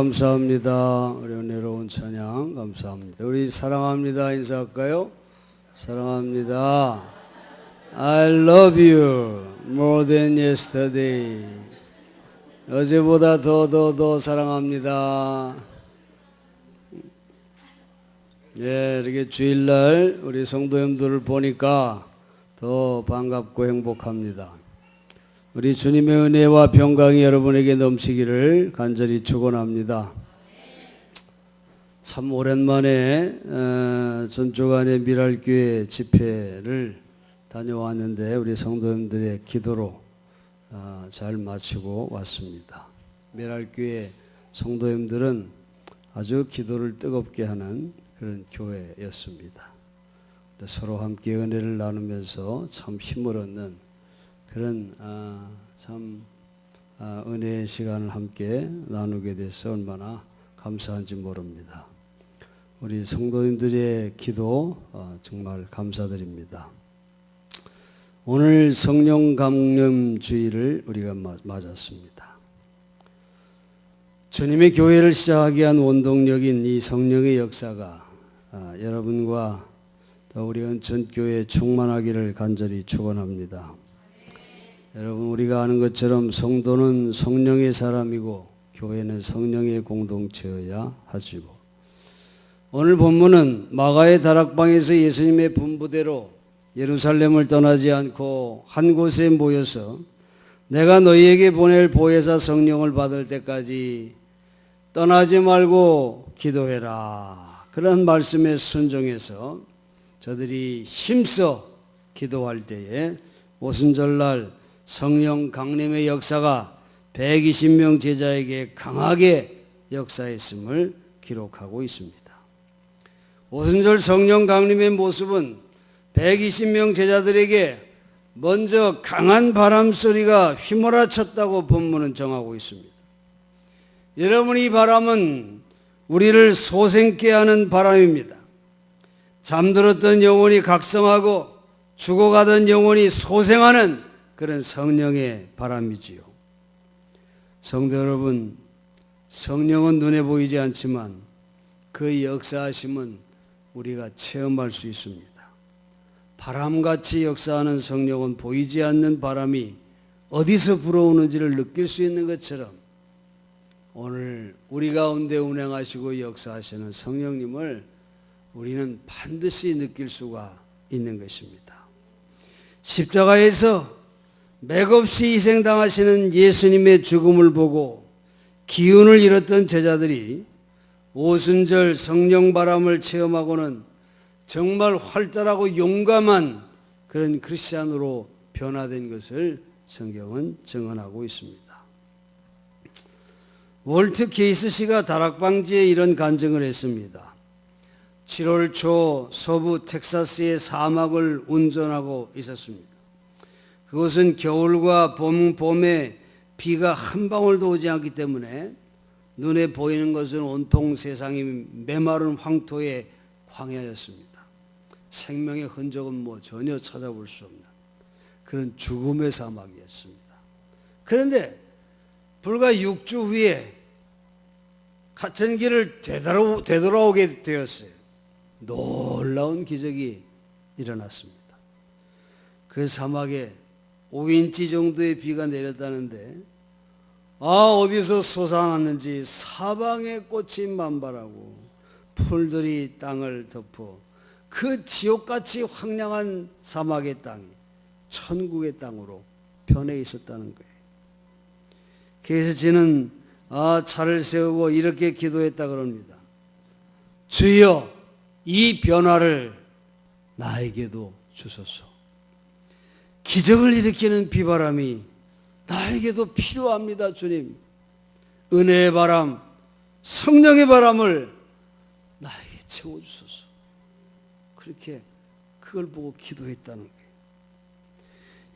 예, 감사합니다. 우리 은혜로운 찬양 감사합니다. 우리 사랑합니다 인사할까요? 사랑합니다. I love you more than yesterday. 어제보다 더 더 더 사랑합니다. 예, 이렇게 주일날 우리 성도님들을 보니까 더 반갑고 행복합니다. 우리 주님의 은혜와 평강이 여러분에게 넘치기를 간절히 축원합니다. 참 오랜만에 어, 전주간의 미랄교회 집회를 다녀왔는데 우리 성도님들의 기도로 어, 잘 마치고 왔습니다. 미랄교회 성도님들은 아주 기도를 뜨겁게 하는 그런 교회였습니다. 서로 함께 은혜를 나누면서 참 힘을 얻는 그런 아, 참 아, 은혜의 시간을 함께 나누게 돼서 얼마나 감사한지 모릅니다. 우리 성도님들의 기도 어, 정말 감사드립니다. 오늘 성령 강림 주일을 우리가 마- 맞았습니다. 주님의 교회를 시작하게 한 원동력인 이 성령의 역사가 아, 여러분과 또 우리 은천교회 충만하기를 간절히 축원합니다. 여러분 우리가 아는 것처럼 성도는 성령의 사람이고 교회는 성령의 공동체여야 하지요. 오늘 본문은 마가의 다락방에서 예수님의 분부대로 예루살렘을 떠나지 않고 한 곳에 모여서 내가 너희에게 보낼 보혜사 성령을 받을 때까지 떠나지 말고 기도해라. 그런 말씀에 순종해서 저들이 힘써 기도할 때에 오순절날 성령 강림의 역사가 120명 제자에게 강하게 역사했음을 기록하고 있습니다. 오순절 성령 강림의 모습은 120명 제자들에게 먼저 강한 바람 소리가 휘몰아쳤다고 본문은 정하고 있습니다. 여러분 이 바람은 우리를 소생케 하는 바람입니다. 잠들었던 영혼이 각성하고 죽어가던 영혼이 소생하는 그런 성령의 바람이지요. 성도 여러분, 성령은 눈에 보이지 않지만 그 역사하심은 우리가 체험할 수 있습니다. 바람같이 역사하는 성령은 보이지 않는 바람이 어디서 불어오는지를 느낄 수 있는 것처럼 오늘 우리 가운데 운행하시고 역사하시는 성령님을 우리는 반드시 느낄 수가 있는 것입니다. 십자가에서 맥없이 희생당하시는 예수님의 죽음을 보고 기운을 잃었던 제자들이 오순절 성령 바람을 체험하고는 정말 활달하고 용감한 그런 크리스찬으로 변화된 것을 성경은 증언하고 있습니다. 월트 케이스 씨가 다락방지에 이런 간증을 했습니다. 7월 초 서부 텍사스의 사막을 운전하고 있었습니다. 그것은 겨울과 봄, 봄에 비가 한 방울도 오지 않기 때문에 눈에 보이는 것은 온통 세상이 메마른 황토의 광야였습니다. 생명의 흔적은 뭐 전혀 찾아볼 수 없는 그런 죽음의 사막이었습니다. 그런데 불과 6주 후에 같은 길을 되돌아, 되돌아오게 되었어요. 놀라운 기적이 일어났습니다. 그 사막에 5인치 정도의 비가 내렸다는데 아 어디서 솟아났는지 사방에 꽃이 만발하고 풀들이 땅을 덮어 그 지옥같이 황량한 사막의 땅이 천국의 땅으로 변해 있었다는 거예요. 그래서 저는 아 차를 세우고 이렇게 기도했다 그럽니다. 주여 이 변화를 나에게도 주소서. 기적을 일으키는 비바람이 나에게도 필요합니다, 주님. 은혜의 바람, 성령의 바람을 나에게 채워주소서. 그렇게 그걸 보고 기도했다는 거예요.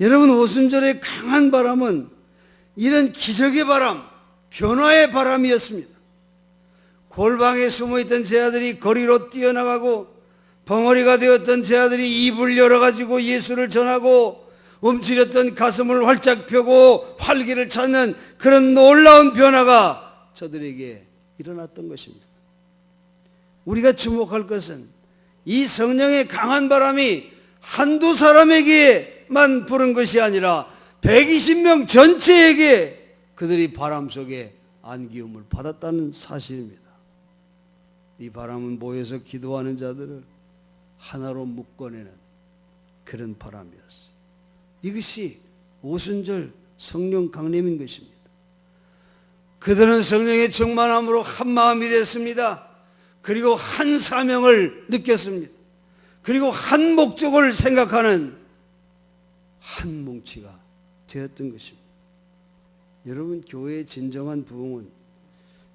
여러분, 오순절의 강한 바람은 이런 기적의 바람, 변화의 바람이었습니다. 골방에 숨어있던 제 아들이 거리로 뛰어나가고 벙어리가 되었던 제 아들이 입을 열어가지고 예수를 전하고 움츠렸던 가슴을 활짝 펴고 활기를 찾는 그런 놀라운 변화가 저들에게 일어났던 것입니다. 우리가 주목할 것은 이 성령의 강한 바람이 한두 사람에게만 부른 것이 아니라 120명 전체에게 그들이 바람 속에 안기움을 받았다는 사실입니다. 이 바람은 모여서 기도하는 자들을 하나로 묶어내는 그런 바람이었어요. 이것이 오순절 성령 강림인 것입니다. 그들은 성령의 충만함으로 한 마음이 됐습니다. 그리고 한 사명을 느꼈습니다. 그리고 한 목적을 생각하는 한 뭉치가 되었던 것입니다. 여러분 교회의 진정한 부흥은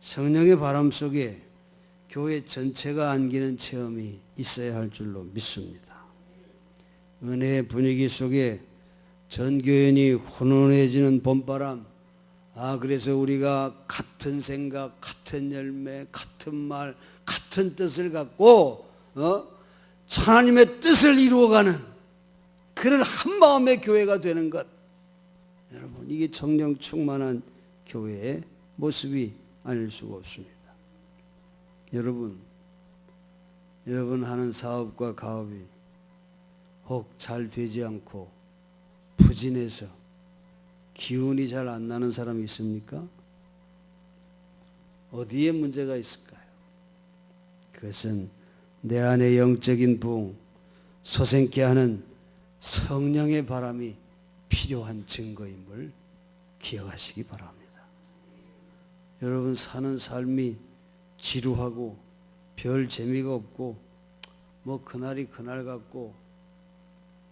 성령의 바람 속에 교회 전체가 안기는 체험이 있어야 할 줄로 믿습니다. 은혜의 분위기 속에 전교연이 훈훈해지는 봄바람, 아, 그래서 우리가 같은 생각, 같은 열매, 같은 말, 같은 뜻을 갖고, 어? 하나님의 뜻을 이루어가는 그런 한 마음의 교회가 되는 것. 여러분, 이게 정령 충만한 교회의 모습이 아닐 수가 없습니다. 여러분, 여러분 하는 사업과 가업이 혹 잘 되지 않고 부진해서 기운이 잘 안 나는 사람이 있습니까? 어디에 문제가 있을까요? 그것은 내 안의 영적인 부흥, 소생케 하는 성령의 바람이 필요한 증거임을 기억하시기 바랍니다. 여러분 사는 삶이 지루하고 별 재미가 없고 뭐 그날이 그날 같고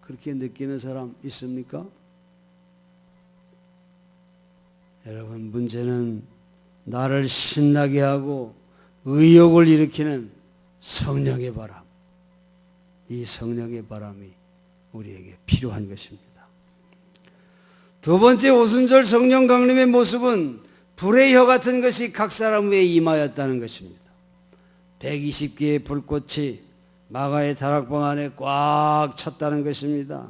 그렇게 느끼는 사람 있습니까? 여러분 문제는 나를 신나게 하고 의욕을 일으키는 성령의 바람. 이 성령의 바람이 우리에게 필요한 것입니다. 두 번째 오순절 성령 강림의 모습은 불의 혀 같은 것이 각 사람 위에 임하였다는 것입니다. 120개의 불꽃이 마가의 다락방 안에 꽉 찼다는 것입니다.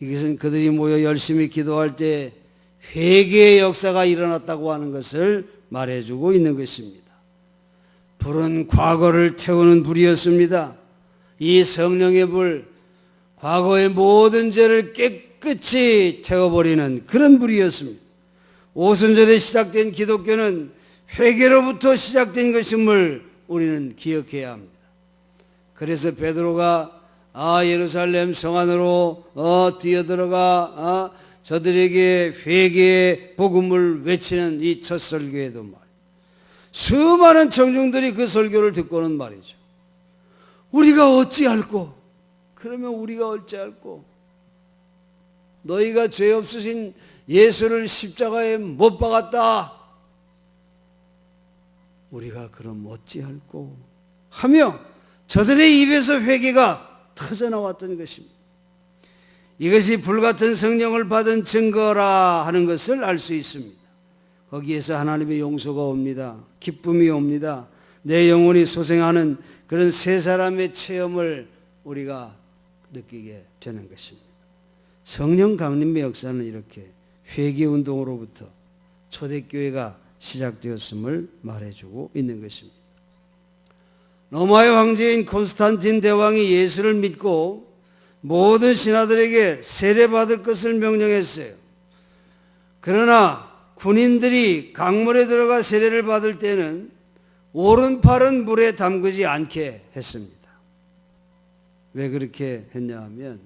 이것은 그들이 모여 열심히 기도할 때 회개의 역사가 일어났다고 하는 것을 말해주고 있는 것입니다. 불은 과거를 태우는 불이었습니다. 이 성령의 불, 과거의 모든 죄를 깨끗이 태워버리는 그런 불이었습니다. 오순절에 시작된 기독교는 회개로부터 시작된 것임을 우리는 기억해야 합니다. 그래서 베드로가 아 예루살렘 성 안으로 어 뛰어들어가 어, 저들에게 회개의 복음을 외치는 이 첫 설교에도 말. 수많은 청중들이 그 설교를 듣고는 말이죠. 우리가 어찌할꼬? 그러면 우리가 어찌할꼬? 너희가 죄 없으신 예수를 십자가에 못 박았다. 우리가 그럼 어찌할꼬? 하며 저들의 입에서 회개가 터져나왔던 것입니다. 이것이 불같은 성령을 받은 증거라 하는 것을 알 수 있습니다. 거기에서 하나님의 용서가 옵니다. 기쁨이 옵니다. 내 영혼이 소생하는 그런 세 사람의 체험을 우리가 느끼게 되는 것입니다. 성령 강림의 역사는 이렇게 회개 운동으로부터 초대교회가 시작되었음을 말해주고 있는 것입니다. 로마의 황제인 콘스탄틴 대왕이 예수를 믿고 모든 신하들에게 세례받을 것을 명령했어요. 그러나 군인들이 강물에 들어가 세례를 받을 때는 오른팔은 물에 담그지 않게 했습니다. 왜 그렇게 했냐 하면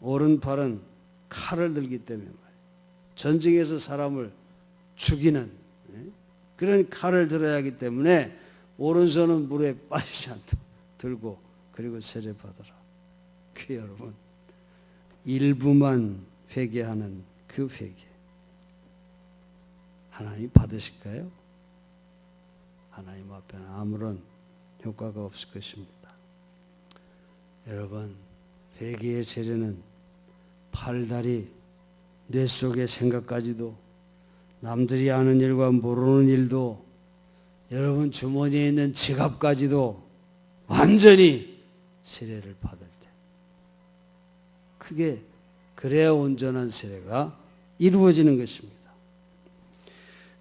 오른팔은 칼을 들기 때문에 말이에요. 전쟁에서 사람을 죽이는 예? 그런 칼을 들어야 하기 때문에 오른손은 물에 빠지지 않도록 들고 그리고 세례 받아라. 그 여러분 일부만 회개하는 그 회개 하나님 받으실까요? 하나님 앞에는 아무런 효과가 없을 것입니다. 여러분 회개의 재료는 팔다리 뇌 속의 생각까지도 남들이 아는 일과 모르는 일도 여러분 주머니에 있는 지갑까지도 완전히 세례를 받을 때 그게 그래야 온전한 세례가 이루어지는 것입니다.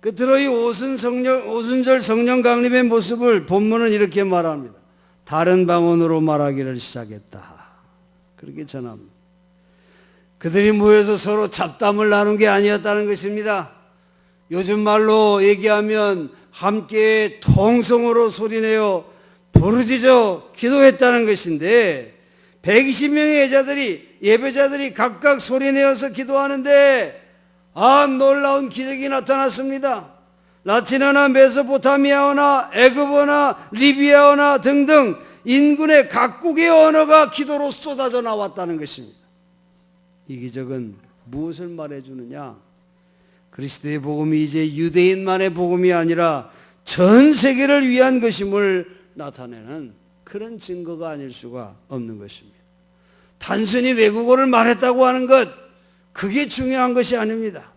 끝으로 이 오순 성령, 오순절 성령 강림의 모습을 본문은 이렇게 말합니다. 다른 방언으로 말하기를 시작했다. 그렇게 전합니다. 그들이 모여서 서로 잡담을 나눈 게 아니었다는 것입니다. 요즘 말로 얘기하면 함께 통성으로 소리내어 부르짖어 기도했다는 것인데 120명의 예자들이 예배자들이 각각 소리내어서 기도하는데 아 놀라운 기적이 나타났습니다. 라틴어나 메소포타미아어나 애굽어나 리비아어나 등등 인근의 각국의 언어가 기도로 쏟아져 나왔다는 것입니다. 이 기적은 무엇을 말해주느냐? 그리스도의 복음이 이제 유대인만의 복음이 아니라 전 세계를 위한 것임을 나타내는 그런 증거가 아닐 수가 없는 것입니다. 단순히 외국어를 말했다고 하는 것, 그게 중요한 것이 아닙니다.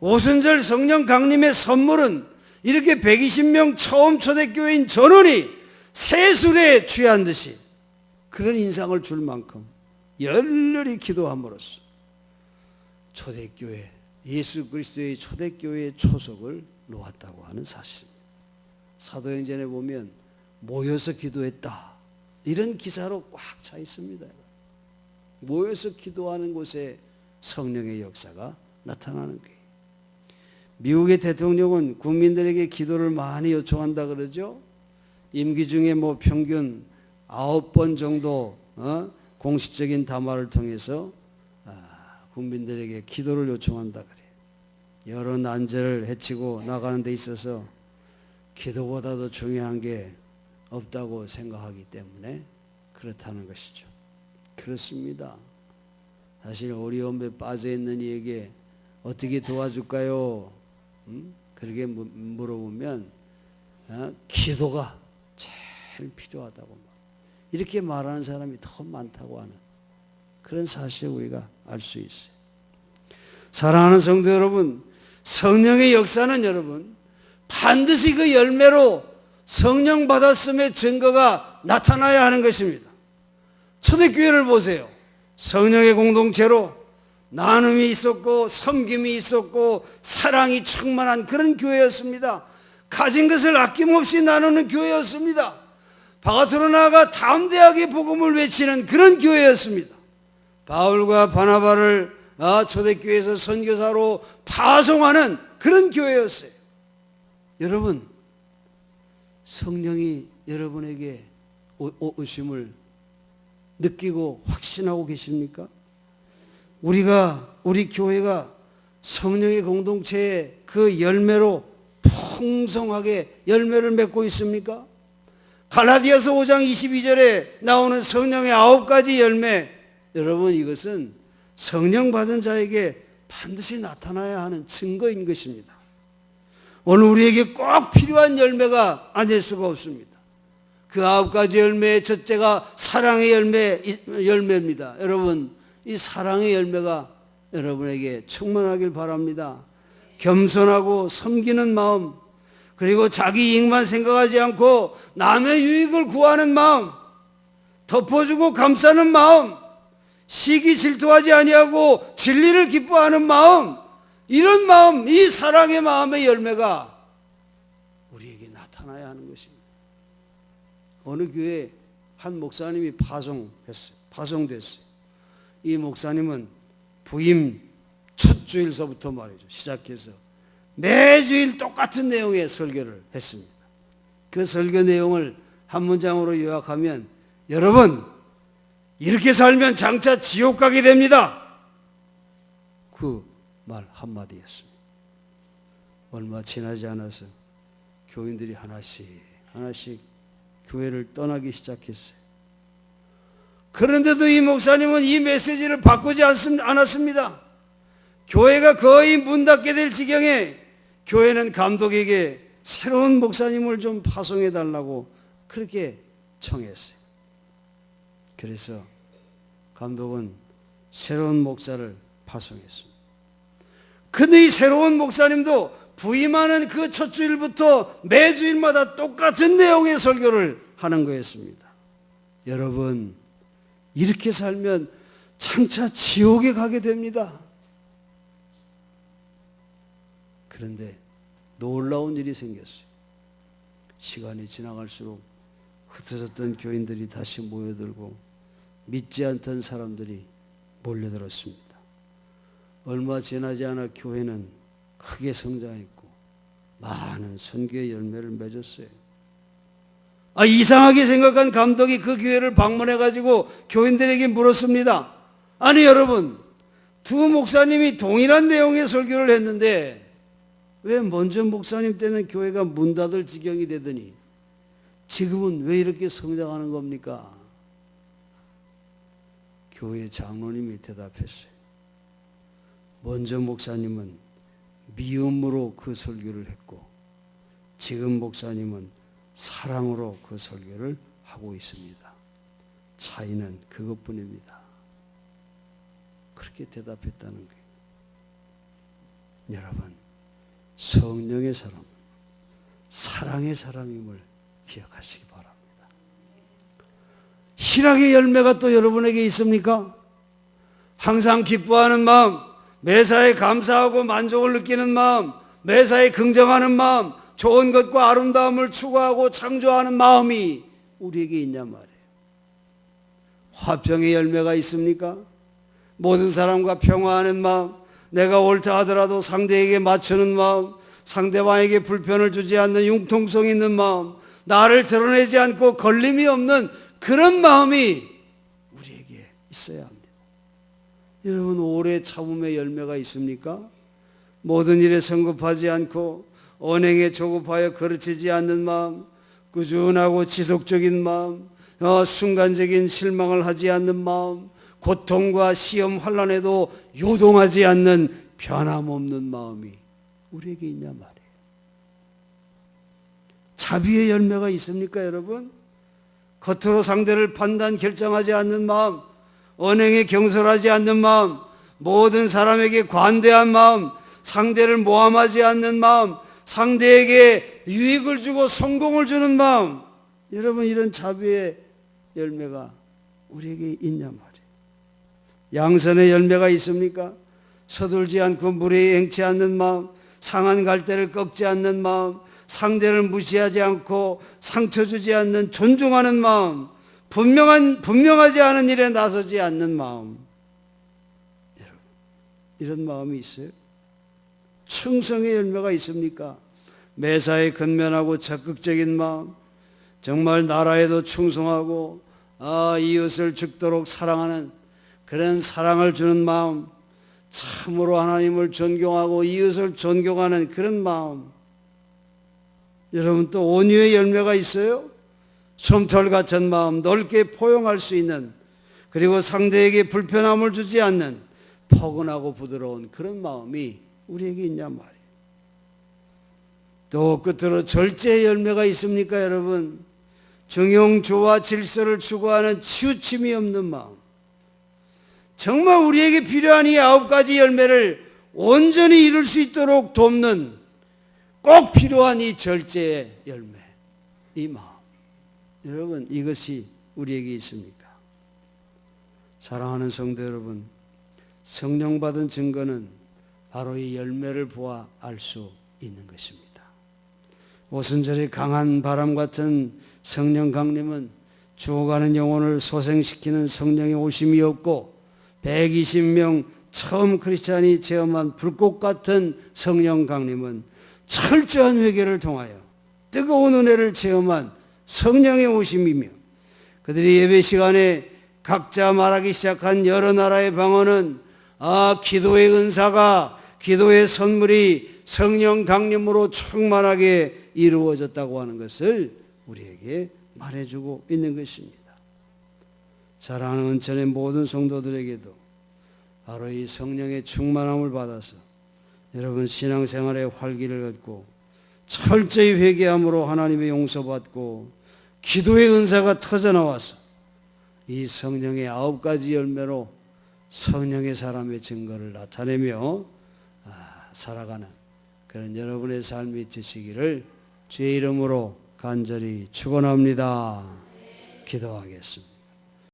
오순절 성령 강림의 선물은 이렇게 120명 처음 초대교회인 전원이 세술에 취한 듯이 그런 인상을 줄 만큼 열렬히 기도함으로써 초대교회, 예수 그리스도의 초대교회의 초석을 놓았다고 하는 사실입니다. 사도행전에 보면 모여서 기도했다. 이런 기사로 꽉 차 있습니다. 모여서 기도하는 곳에 성령의 역사가 나타나는 거예요. 미국의 대통령은 국민들에게 기도를 많이 요청한다 그러죠. 임기 중에 뭐 평균 아홉 번 정도 어? 공식적인 담화를 통해서 아, 국민들에게 기도를 요청한다 그래요. 여러 난제를 해치고 나가는 데 있어서 기도보다도 중요한 게 없다고 생각하기 때문에 그렇다는 것이죠. 그렇습니다. 사실 어려움에 빠져 있는 이에게 어떻게 도와줄까요? 음? 그렇게 무- 물어보면 어? 기도가 제일 필요하다고 말. 이렇게 말하는 사람이 더 많다고 하는 그런 사실을 우리가 알 수 있어요. 사랑하는 성도 여러분, 성령의 역사는 여러분 반드시 그 열매로 성령 받았음의 증거가 나타나야 하는 것입니다. 초대교회를 보세요. 성령의 공동체로 나눔이 있었고 섬김이 있었고 사랑이 충만한 그런 교회였습니다. 가진 것을 아낌없이 나누는 교회였습니다. 바깥으로 나아가 담대하게 복음을 외치는 그런 교회였습니다. 바울과 바나바를 아, 초대교회에서 선교사로 파송하는 그런 교회였어요. 여러분, 성령이 여러분에게 오심을 느끼고 확신하고 계십니까? 우리가 우리 교회가 성령의 공동체의 그 열매로 풍성하게 열매를 맺고 있습니까? 갈라디아서 5장 22절에 나오는 성령의 아홉 가지 열매 여러분 이것은 성령 받은 자에게 반드시 나타나야 하는 증거인 것입니다. 오늘 우리에게 꼭 필요한 열매가 아닐 수가 없습니다. 그 아홉 가지 열매의 첫째가 사랑의 열매, 열매입니다. 여러분, 이 사랑의 열매가 여러분에게 충만하길 바랍니다. 겸손하고 섬기는 마음, 그리고 자기 이익만 생각하지 않고 남의 유익을 구하는 마음, 덮어주고 감싸는 마음, 시기 질투하지 아니하고 진리를 기뻐하는 마음, 이런 마음, 이 사랑의 마음의 열매가 우리에게 나타나야 하는 것입니다. 어느 교회 한 목사님이 파송했어요. 파송됐어요. 이 목사님은 부임 첫 주일서부터 말이죠. 시작해서 매주일 똑같은 내용의 설교를 했습니다. 그 설교 내용을 한 문장으로 요약하면 여러분 이렇게 살면 장차 지옥 가게 됩니다. 그 말 한마디였습니다. 얼마 지나지 않아서 교인들이 하나씩 하나씩 교회를 떠나기 시작했어요. 그런데도 이 목사님은 이 메시지를 바꾸지 않았습니다. 교회가 거의 문 닫게 될 지경에 교회는 감독에게 새로운 목사님을 좀 파송해 달라고 그렇게 청했어요. 그래서 감독은 새로운 목사를 파송했습니다. 근데 이 새로운 목사님도 부임하는 그 첫 주일부터 매주일마다 똑같은 내용의 설교를 하는 거였습니다. 여러분, 이렇게 살면 장차 지옥에 가게 됩니다. 그런데 놀라운 일이 생겼어요. 시간이 지나갈수록 흩어졌던 교인들이 다시 모여들고 믿지 않던 사람들이 몰려들었습니다. 얼마 지나지 않아 교회는 크게 성장했고 많은 선교의 열매를 맺었어요. 아, 이상하게 생각한 감독이 그 교회를 방문해 가지고 교인들에게 물었습니다. 아니 여러분, 두 목사님이 동일한 내용의 설교를 했는데 왜 먼저 목사님 때는 교회가 문 닫을 지경이 되더니 지금은 왜 이렇게 성장하는 겁니까? 교회 장로님이 대답했어요. 먼저 목사님은 미움으로 그 설교를 했고 지금 목사님은 사랑으로 그 설교를 하고 있습니다. 차이는 그것뿐입니다. 그렇게 대답했다는 거예요. 여러분, 성령의 사람, 사랑의 사람임을 기억하시기 바랍니다. 희락의 열매가 또 여러분에게 있습니까? 항상 기뻐하는 마음, 매사에 감사하고 만족을 느끼는 마음, 매사에 긍정하는 마음, 좋은 것과 아름다움을 추구하고 창조하는 마음이 우리에게 있냐 말이에요. 화평의 열매가 있습니까? 모든 사람과 평화하는 마음, 내가 옳다 하더라도 상대에게 맞추는 마음, 상대방에게 불편을 주지 않는 융통성 있는 마음, 나를 드러내지 않고 걸림이 없는 그런 마음이 우리에게 있어야 합니다. 여러분 오래 참음의 열매가 있습니까? 모든 일에 성급하지 않고 언행에 조급하여 거르치지 않는 마음, 꾸준하고 지속적인 마음, 어, 순간적인 실망을 하지 않는 마음, 고통과 시험 환란에도 요동하지 않는 변함없는 마음이 우리에게 있냐 말이에요. 자비의 열매가 있습니까, 여러분? 겉으로 상대를 판단 결정하지 않는 마음, 언행에 경솔하지 않는 마음, 모든 사람에게 관대한 마음, 상대를 모함하지 않는 마음, 상대에게 유익을 주고 성공을 주는 마음. 여러분 이런 자비의 열매가 우리에게 있냐 말이에요. 양선의 열매가 있습니까? 서둘지 않고 무례히 행치 않는 마음, 상한 갈대를 꺾지 않는 마음, 상대를 무시하지 않고 상처 주지 않는 존중하는 마음, 분명한 분명하지 않은 일에 나서지 않는 마음. 이런 마음이 있어요? 충성의 열매가 있습니까? 매사에 근면하고 적극적인 마음, 정말 나라에도 충성하고 아, 이웃을 죽도록 사랑하는 그런 사랑을 주는 마음, 참으로 하나님을 존경하고 이웃을 존경하는 그런 마음. 여러분 또 온유의 열매가 있어요? 솜털 같은 마음, 넓게 포용할 수 있는 그리고 상대에게 불편함을 주지 않는 포근하고 부드러운 그런 마음이 우리에게 있냐 말이에요. 또 끝으로 절제의 열매가 있습니까, 여러분? 정용조와 질서를 추구하는 치우침이 없는 마음. 정말 우리에게 필요한 이 아홉 가지 열매를 온전히 이룰 수 있도록 돕는 꼭 필요한 이 절제의 열매, 이 마음. 여러분, 이것이 우리에게 있습니까? 사랑하는 성도 여러분, 성령 받은 증거는 바로 이 열매를 보아 알 수 있는 것입니다. 오순절의 강한 바람 같은 성령 강림은 죽어가는 영혼을 소생시키는 성령의 오심이 없고 120명 처음 크리스찬이 체험한 불꽃 같은 성령 강림은 철저한 회개를 통하여 뜨거운 은혜를 체험한 성령의 오심이며 그들이 예배 시간에 각자 말하기 시작한 여러 나라의 방언은 아 기도의 은사가 기도의 선물이 성령 강림으로 충만하게 이루어졌다고 하는 것을 우리에게 말해주고 있는 것입니다. 사랑하는 은천의 모든 성도들에게도 바로 이 성령의 충만함을 받아서 여러분 신앙생활의 활기를 얻고 철저히 회개함으로 하나님의 용서받고 기도의 은사가 터져 나와서 이 성령의 아홉 가지 열매로 성령의 사람의 증거를 나타내며 아, 살아가는 그런 여러분의 삶이 되시기를 주의 이름으로 간절히 축원합니다. 기도하겠습니다.